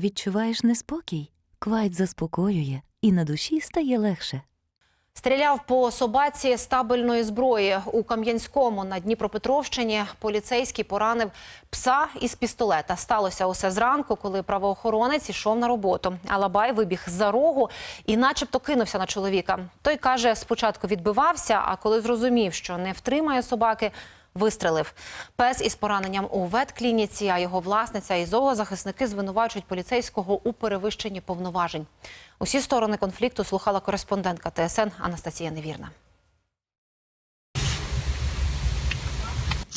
Відчуваєш неспокій? Квайт заспокоює, і на душі стає легше. Стріляв по собаці з табельної зброї у Кам'янському на Дніпропетровщині. Поліцейський поранив пса із пістолета. Сталося усе зранку, коли правоохоронець йшов на роботу. Алабай вибіг за рогу і, начебто, кинувся на чоловіка. Той каже, спочатку відбивався, а коли зрозумів, що не втримає собаки. Вистрелив пес із пораненням у ветклініці, а його власниця і зоозахисники звинувачують поліцейського у перевищенні повноважень. Усі сторони конфлікту слухала кореспондентка ТСН Анастасія Невірна.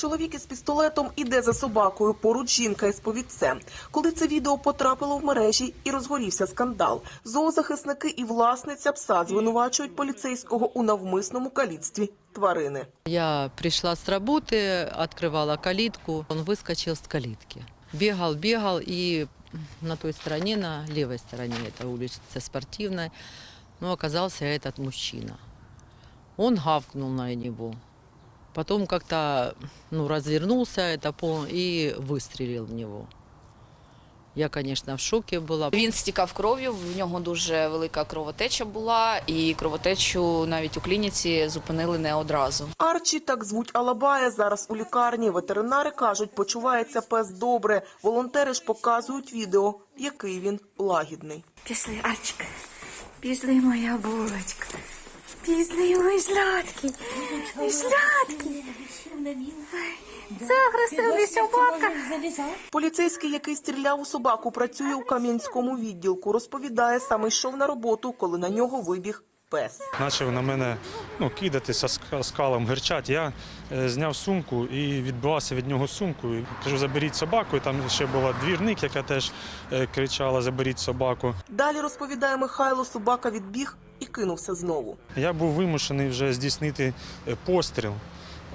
Чоловік із пістолетом іде за собакою, поруч жінка із повідцем. Коли це відео потрапило в мережі і розгорівся скандал, зоозахисники і власниця пса звинувачують поліцейського у навмисному каліцтві тварини. Я пришла с работы, открывала калитку, он выскочил с калитки. Бегал, бегал, и на той стороне, на левой стороне, это улица спортивная, ну, оказался этот мужчина. Он гавкнул на него. Потом как-то ну, развернулся это пол и выстрелил в него. Я, конечно, в шоке была. Він стікав кров'ю, в нього дуже велика кровотеча була, і кровотечу навіть у клініці зупинили не одразу. Арчі, так звуть Алабая, зараз у лікарні. Ветеринари кажуть, почувається пес добре. Волонтери ж показують відео, який він лагідний. Пішли, Арчик. Пішли, моя булочка. Пішли, мой сладкий. Мой сладкий. Це агресивний собака. Поліцейський, який стріляв у собаку, працює у Кам'янському відділку. Розповідає, саме йшов на роботу, коли на нього вибіг пес. Почав на мене ну, кидатися ска- скалом, герчать. Я е, зняв сумку і відбивався від нього сумку. І кажу, заберіть собаку. І там ще була двірник, яка теж е, кричала Заберіть собаку. Далі розповідає Михайло, собака відбіг кинувся знову. Я був вимушений вже здійснити е, постріл.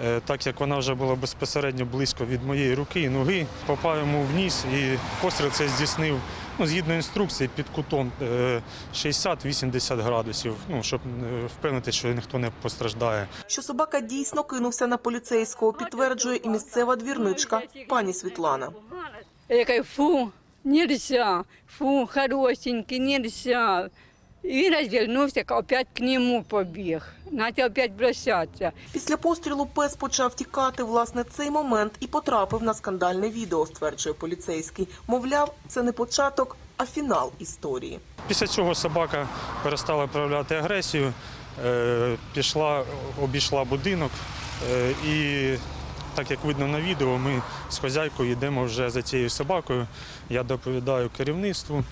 е, Так як вона вже була безпосередньо близько від моєї руки і ноги, попав йому в ніс і постріл це здійснив ну, згідно інструкції під кутом е, 60-80 градусів, ну, щоб е, впевнити, що ніхто не постраждає. Що собака дійсно кинувся на поліцейського, підтверджує і місцева двірничка пані Світлана. Я кажу, фу, нельзя, фу, хорошенький, нельзя. І він розвернувся, опять к нему побіг. Начал опять бросатися. Після пострілу пес почав тікати. Власне, цей момент і потрапив на скандальне відео, стверджує поліцейський. Мовляв, це не початок, а фінал історії. Після цього собака перестала проявляти агресію, е, пішла, обійшла будинок. е, І так як видно на відео, ми з хазяйкою йдемо вже за цією собакою. Я доповідаю керівництву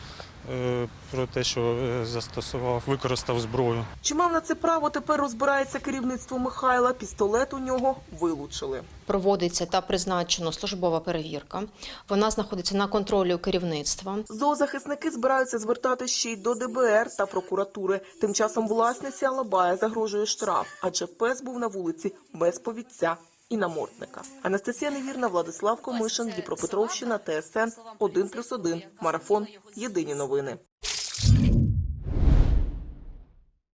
про те, що е, застосував, використав зброю. Чи мав на це право тепер розбирається керівництво Михайла? Пістолет у нього вилучили. Проводиться та призначена службова перевірка. Вона знаходиться на контролі у керівництва. Зоозахисники збираються звертати ще й до ДБР та прокуратури. Тим часом власниці Алабая загрожує штраф, адже пес був на вулиці без повідця і намордника. Анастасія Невірна, Владислав Комишин, Дніпропетровщина, ТСН 1+,1, Марафон. Єдині новини.